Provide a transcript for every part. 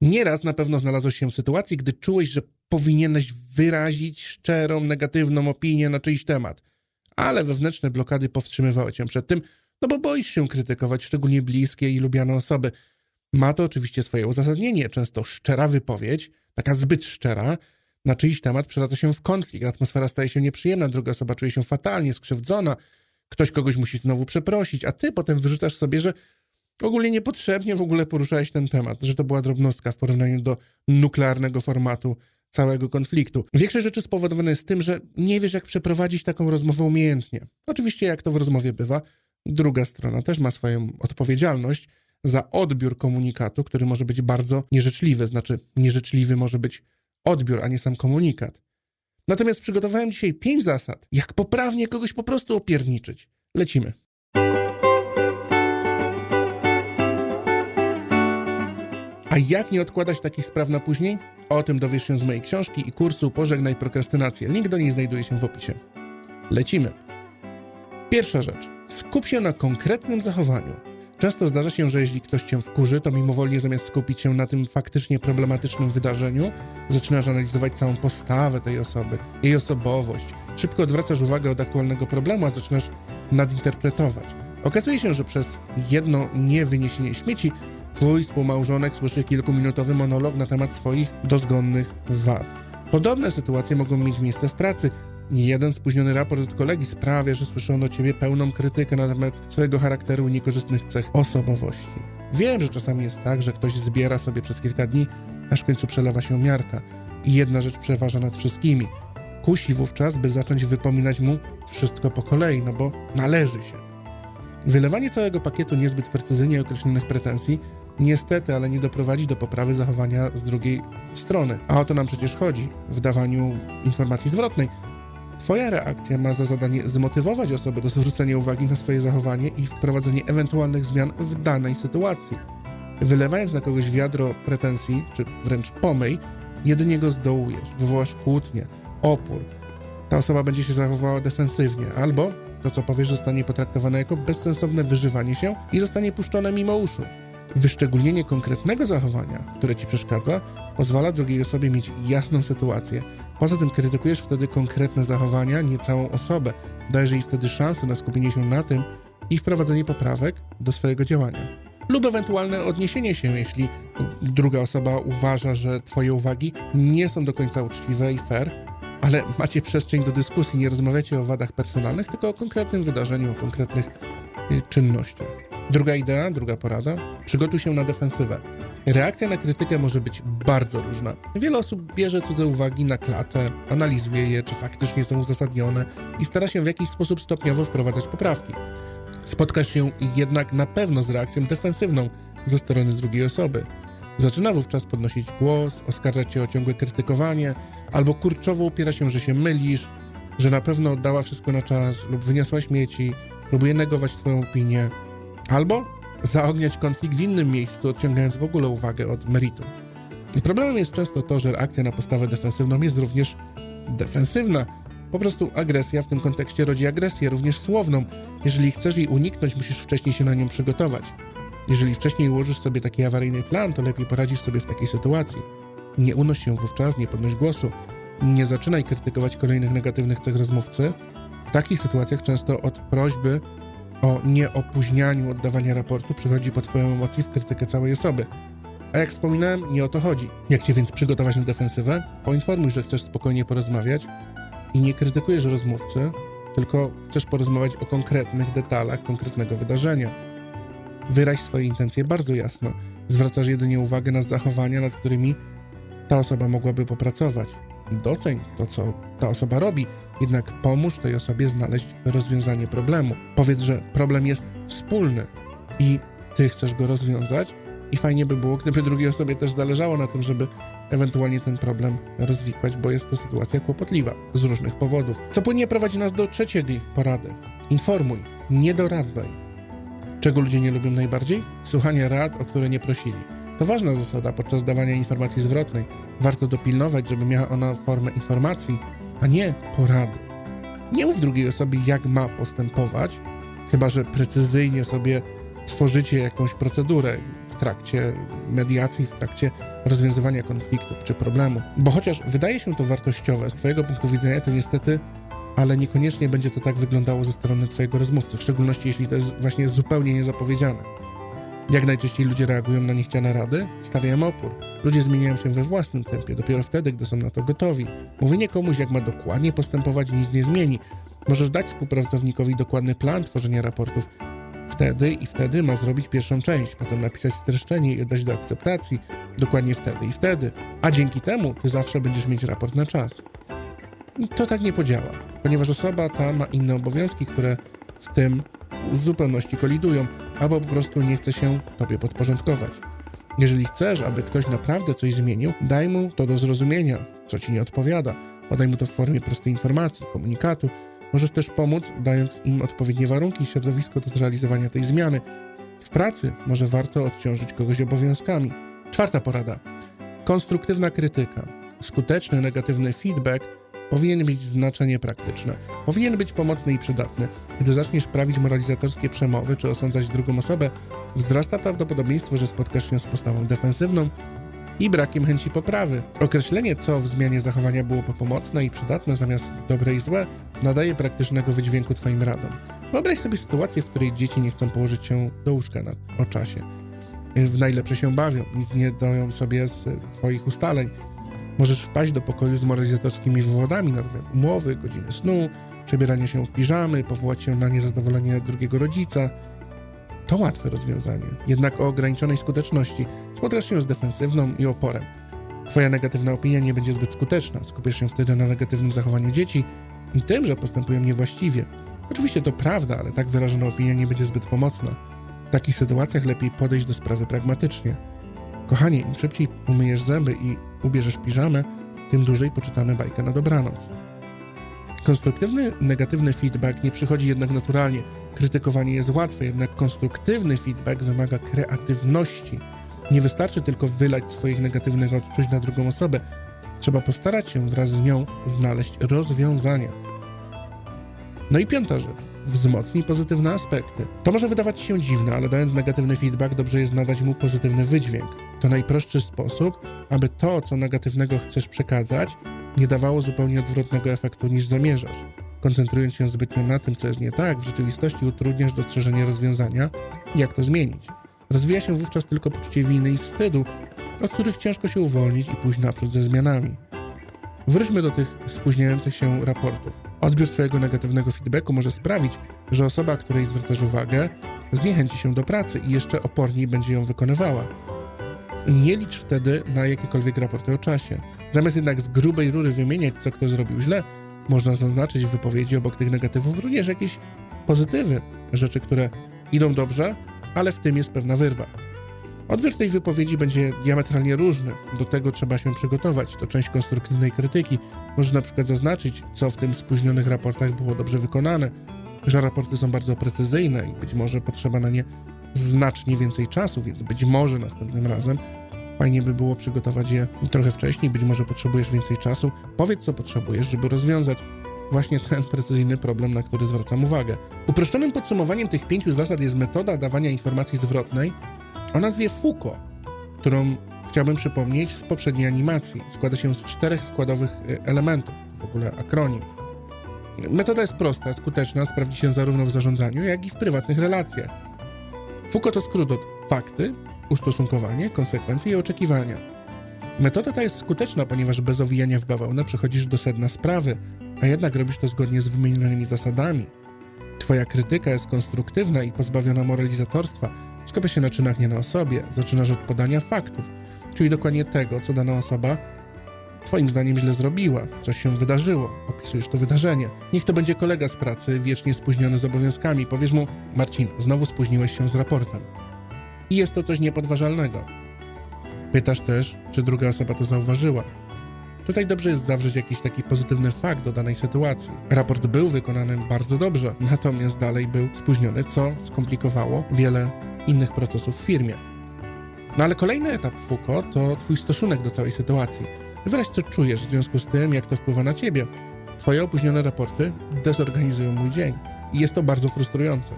Nieraz na pewno znalazłeś się w sytuacji, gdy czułeś, że powinieneś wyrazić szczerą, negatywną opinię na czyjś temat, ale wewnętrzne blokady powstrzymywały cię przed tym, no bo boisz się krytykować szczególnie bliskie i lubiane osoby. Ma to oczywiście swoje uzasadnienie. Często szczera wypowiedź, taka zbyt szczera, na czyjś temat przeradza się w konflikt. Atmosfera staje się nieprzyjemna, druga osoba czuje się fatalnie, skrzywdzona, ktoś kogoś musi znowu przeprosić, a ty potem wyrzucasz sobie, że ogólnie niepotrzebnie w ogóle poruszałeś ten temat, że to była drobnostka w porównaniu do nuklearnego formatu całego konfliktu. Większość rzeczy spowodowane jest tym, że nie wiesz, jak przeprowadzić taką rozmowę umiejętnie. Oczywiście, jak to w rozmowie bywa, druga strona też ma swoją odpowiedzialność za odbiór komunikatu, który może być bardzo nieżyczliwy. Znaczy, nieżyczliwy może być odbiór, a nie sam komunikat. Natomiast przygotowałem dzisiaj pięć zasad, jak poprawnie kogoś po prostu opierniczyć. Lecimy. Jak nie odkładać takich spraw na później? O tym dowiesz się z mojej książki i kursu Pożegnaj prokrastynację. Link do niej znajduje się w opisie. Lecimy. Pierwsza rzecz. Skup się na konkretnym zachowaniu. Często zdarza się, że jeśli ktoś cię wkurzy, to mimowolnie zamiast skupić się na tym faktycznie problematycznym wydarzeniu, zaczynasz analizować całą postawę tej osoby, jej osobowość. Szybko odwracasz uwagę od aktualnego problemu, a zaczynasz nadinterpretować. Okazuje się, że przez jedno niewyniesienie śmieci twój współmałżonek słyszy kilkuminutowy monolog na temat swoich dozgonnych wad. Podobne sytuacje mogą mieć miejsce w pracy. Jeden spóźniony raport od kolegi sprawia, że słyszono od ciebie pełną krytykę na temat swojego charakteru i niekorzystnych cech osobowości. Wiem, że czasami jest tak, że ktoś zbiera sobie przez kilka dni, aż w końcu przelewa się miarka i jedna rzecz przeważa nad wszystkimi. Kusi wówczas, by zacząć wypominać mu wszystko po kolei, no bo należy się. Wylewanie całego pakietu niezbyt precyzyjnie określonych pretensji niestety, ale nie doprowadzi do poprawy zachowania z drugiej strony. A o to nam przecież chodzi w dawaniu informacji zwrotnej. Twoja reakcja ma za zadanie zmotywować osobę do zwrócenia uwagi na swoje zachowanie i wprowadzenie ewentualnych zmian w danej sytuacji. Wylewając na kogoś wiadro pretensji, czy wręcz pomyj, jedynie go zdołujesz, wywołasz kłótnię, opór. Ta osoba będzie się zachowała defensywnie, albo to, co powiesz, zostanie potraktowane jako bezsensowne wyżywanie się i zostanie puszczone mimo uszu. Wyszczególnienie konkretnego zachowania, które ci przeszkadza, pozwala drugiej osobie mieć jasną sytuację. Poza tym krytykujesz wtedy konkretne zachowania, nie całą osobę. Dajesz jej wtedy szansę na skupienie się na tym i wprowadzenie poprawek do swojego działania. Lub ewentualne odniesienie się, jeśli druga osoba uważa, że twoje uwagi nie są do końca uczciwe i fair, ale macie przestrzeń do dyskusji, nie rozmawiacie o wadach personalnych, tylko o konkretnym wydarzeniu, o konkretnych y, czynnościach. Druga idea, druga porada. Przygotuj się na defensywę. Reakcja na krytykę może być bardzo różna. Wiele osób bierze cudze uwagi na klatę, analizuje je, czy faktycznie są uzasadnione i stara się w jakiś sposób stopniowo wprowadzać poprawki. Spotkasz się jednak na pewno z reakcją defensywną ze strony drugiej osoby. Zaczyna wówczas podnosić głos, oskarżać cię o ciągłe krytykowanie, albo kurczowo upiera się, że się mylisz, że na pewno oddała wszystko na czas lub wyniosła śmieci, próbuje negować twoją opinię, albo zaogniać konflikt w innym miejscu, odciągając w ogóle uwagę od meritum. Problemem jest często to, że reakcja na postawę defensywną jest również defensywna. Po prostu agresja w tym kontekście rodzi agresję, również słowną. Jeżeli chcesz jej uniknąć, musisz wcześniej się na nią przygotować. Jeżeli wcześniej ułożysz sobie taki awaryjny plan, to lepiej poradzisz sobie w takiej sytuacji. Nie unoś się wówczas, nie podnoś głosu. Nie zaczynaj krytykować kolejnych negatywnych cech rozmówcy. W takich sytuacjach często od prośby o nieopóźnianiu oddawania raportu przychodzi pod wpływem emocji w krytykę całej osoby. A jak wspominałem, nie o to chodzi. Jak cię więc przygotować na defensywę? Poinformuj, że chcesz spokojnie porozmawiać i nie krytykujesz rozmówcy, tylko chcesz porozmawiać o konkretnych detalach konkretnego wydarzenia. Wyraź swoje intencje bardzo jasno. Zwracasz jedynie uwagę na zachowania, nad którymi ta osoba mogłaby popracować. Doceń to, co ta osoba robi, jednak pomóż tej osobie znaleźć rozwiązanie problemu. Powiedz, że problem jest wspólny i ty chcesz go rozwiązać, i fajnie by było, gdyby drugiej osobie też zależało na tym, żeby ewentualnie ten problem rozwikłać, bo jest to sytuacja kłopotliwa z różnych powodów. Co płynnie prowadzi nas do trzeciej porady. Informuj, nie doradzaj. Czego ludzie nie lubią najbardziej? Słuchania rad, o które nie prosili. To ważna zasada podczas dawania informacji zwrotnej. Warto dopilnować, żeby miała ona formę informacji, a nie porady. Nie mów drugiej osobie, jak ma postępować, chyba że precyzyjnie sobie tworzycie jakąś procedurę, w trakcie mediacji, w trakcie rozwiązywania konfliktu czy problemu. Bo chociaż wydaje się to wartościowe z Twojego punktu widzenia, to niestety, ale niekoniecznie będzie to tak wyglądało ze strony Twojego rozmówcy, w szczególności jeśli to jest właśnie zupełnie niezapowiedziane. Jak najczęściej ludzie reagują na niechciane rady? Stawiają opór. Ludzie zmieniają się we własnym tempie, dopiero wtedy, gdy są na to gotowi. Mówienie komuś, jak ma dokładnie postępować, nic nie zmieni. Możesz dać współpracownikowi dokładny plan tworzenia raportów. Wtedy i wtedy ma zrobić pierwszą część, potem napisać streszczenie i oddać do akceptacji. Dokładnie wtedy i wtedy. A dzięki temu ty zawsze będziesz mieć raport na czas. To tak nie podziała, ponieważ osoba ta ma inne obowiązki, które w tym w zupełności kolidują, albo po prostu nie chce się tobie podporządkować. Jeżeli chcesz, aby ktoś naprawdę coś zmienił, daj mu to do zrozumienia, co ci nie odpowiada. Podaj mu to w formie prostej informacji, komunikatu. Możesz też pomóc, dając im odpowiednie warunki i środowisko do zrealizowania tej zmiany. W pracy może warto odciążyć kogoś obowiązkami. Czwarta porada. Konstruktywna krytyka. Skuteczny negatywny feedback powinien mieć znaczenie praktyczne. Powinien być pomocny i przydatny. Gdy zaczniesz prawić moralizatorskie przemowy czy osądzać drugą osobę, wzrasta prawdopodobieństwo, że spotkasz się z postawą defensywną i brakiem chęci poprawy. Określenie, co w zmianie zachowania byłoby pomocne i przydatne zamiast dobre i złe, nadaje praktycznego wydźwięku Twoim radom. Wyobraź sobie sytuację, w której dzieci nie chcą położyć się do łóżka na, o czasie. W najlepsze się bawią, nic nie dają sobie z Twoich ustaleń. Możesz wpaść do pokoju z moralizatorskimi wywodami na temat umowy, godziny snu, przebierania się w piżamy, powołać się na niezadowolenie drugiego rodzica. To łatwe rozwiązanie, jednak o ograniczonej skuteczności. Spotkasz się z defensywną i oporem. Twoja negatywna opinia nie będzie zbyt skuteczna. Skupisz się wtedy na negatywnym zachowaniu dzieci i tym, że postępują niewłaściwie. Oczywiście to prawda, ale tak wyrażona opinia nie będzie zbyt pomocna. W takich sytuacjach lepiej podejść do sprawy pragmatycznie. Kochanie, im szybciej umyjesz zęby i ubierzesz piżamę, tym dłużej poczytamy bajkę na dobranoc. Konstruktywny, negatywny feedback nie przychodzi jednak naturalnie. Krytykowanie jest łatwe, jednak konstruktywny feedback wymaga kreatywności. Nie wystarczy tylko wylać swoich negatywnych odczuć na drugą osobę. Trzeba postarać się wraz z nią znaleźć rozwiązania. No i piąta rzecz. Wzmocnij pozytywne aspekty. To może wydawać się dziwne, ale dając negatywny feedback, dobrze jest nadać mu pozytywny wydźwięk. To najprostszy sposób, aby to, co negatywnego chcesz przekazać, nie dawało zupełnie odwrotnego efektu niż zamierzasz. Koncentrując się zbytnio na tym, co jest nie tak, w rzeczywistości utrudniasz dostrzeżenie rozwiązania jak to zmienić. Rozwija się wówczas tylko poczucie winy i wstydu, od których ciężko się uwolnić i pójść naprzód ze zmianami. Wróćmy do tych spóźniających się raportów. Odbiór Twojego negatywnego feedbacku może sprawić, że osoba, której zwracasz uwagę, zniechęci się do pracy i jeszcze oporniej będzie ją wykonywała. Nie licz wtedy na jakiekolwiek raporty o czasie. Zamiast jednak z grubej rury wymieniać, co kto zrobił źle, można zaznaczyć w wypowiedzi obok tych negatywów również jakieś pozytywy, rzeczy, które idą dobrze, ale w tym jest pewna wyrwa. Odbiór tej wypowiedzi będzie diametralnie różny. Do tego trzeba się przygotować. To część konstruktywnej krytyki. Można na przykład zaznaczyć, co w tym spóźnionych raportach było dobrze wykonane, że raporty są bardzo precyzyjne i być może potrzeba na nie znacznie więcej czasu, więc być może następnym razem fajnie by było przygotować je trochę wcześniej, być może potrzebujesz więcej czasu. Powiedz, co potrzebujesz, żeby rozwiązać właśnie ten precyzyjny problem, na który zwracam uwagę. Uproszczonym podsumowaniem tych pięciu zasad jest metoda dawania informacji zwrotnej o nazwie FUKO, którą chciałbym przypomnieć z poprzedniej animacji. Składa się z czterech składowych y, elementów, w ogóle akronim. Metoda jest prosta, skuteczna, sprawdzi się zarówno w zarządzaniu, jak i w prywatnych relacjach. FUKO to skrót od fakty, ustosunkowanie, konsekwencje i oczekiwania. Metoda ta jest skuteczna, ponieważ bez owijania w bawełnę przechodzisz do sedna sprawy, a jednak robisz to zgodnie z wymienionymi zasadami. Twoja krytyka jest konstruktywna i pozbawiona moralizatorstwa. Skupia się na czynach, nie na osobie. Zaczynasz od podania faktów, czyli dokładnie tego, co dana osoba Twoim zdaniem źle zrobiła, coś się wydarzyło, opisujesz to wydarzenie. Niech to będzie kolega z pracy, wiecznie spóźniony z obowiązkami. Powiesz mu, Marcin, znowu spóźniłeś się z raportem. I jest to coś niepodważalnego. Pytasz też, czy druga osoba to zauważyła. Tutaj dobrze jest zawrzeć jakiś taki pozytywny fakt do danej sytuacji. Raport był wykonany bardzo dobrze, natomiast dalej był spóźniony, co skomplikowało wiele innych procesów w firmie. No ale kolejny etap FUKO to Twój stosunek do całej sytuacji. Wyraź, co czujesz w związku z tym, jak to wpływa na Ciebie. Twoje opóźnione raporty dezorganizują mój dzień i jest to bardzo frustrujące.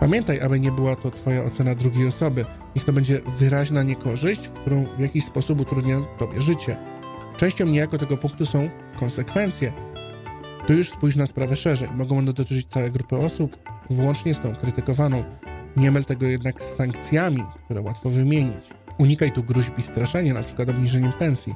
Pamiętaj, aby nie była to Twoja ocena drugiej osoby. Niech to będzie wyraźna niekorzyść, którą w jakiś sposób utrudnia tobie życie. Częścią niejako tego punktu są konsekwencje. Tu już spójrz na sprawę szerzej. Mogą one dotyczyć całej grupy osób, włącznie z tą krytykowaną. Nie myl tego jednak z sankcjami, które łatwo wymienić. Unikaj tu gruźb i straszenia, przykład obniżeniem pensji.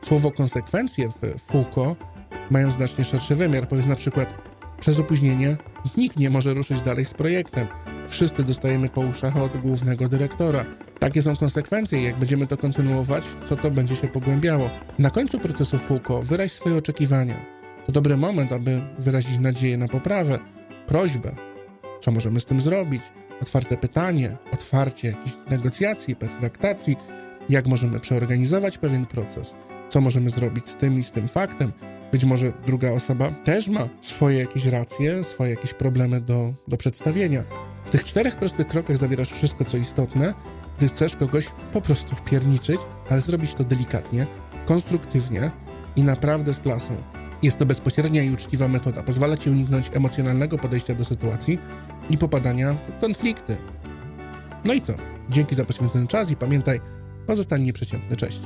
Słowo konsekwencje w Foucault mają znacznie szerszy wymiar. Powiedz na przykład, przez opóźnienie nikt nie może ruszyć dalej z projektem. Wszyscy dostajemy po uszach od głównego dyrektora. Takie są konsekwencje jak będziemy to kontynuować, to to będzie się pogłębiało. Na końcu procesu Foucault wyraź swoje oczekiwania. To dobry moment, aby wyrazić nadzieję na poprawę, prośbę, co możemy z tym zrobić, otwarte pytanie, otwarcie jakichś negocjacji, pertraktacji, jak możemy przeorganizować pewien proces, co możemy zrobić z tym i z tym faktem. Być może druga osoba też ma swoje jakieś racje, swoje jakieś problemy do, do przedstawienia. W tych czterech prostych krokach zawierasz wszystko, co istotne, gdy chcesz kogoś po prostu pierniczyć, ale zrobić to delikatnie, konstruktywnie i naprawdę z klasą. Jest to bezpośrednia i uczciwa metoda. Pozwala ci uniknąć emocjonalnego podejścia do sytuacji i popadania w konflikty. No i co? Dzięki za poświęcony czas i pamiętaj, pozostań nieprzeciętny. Cześć.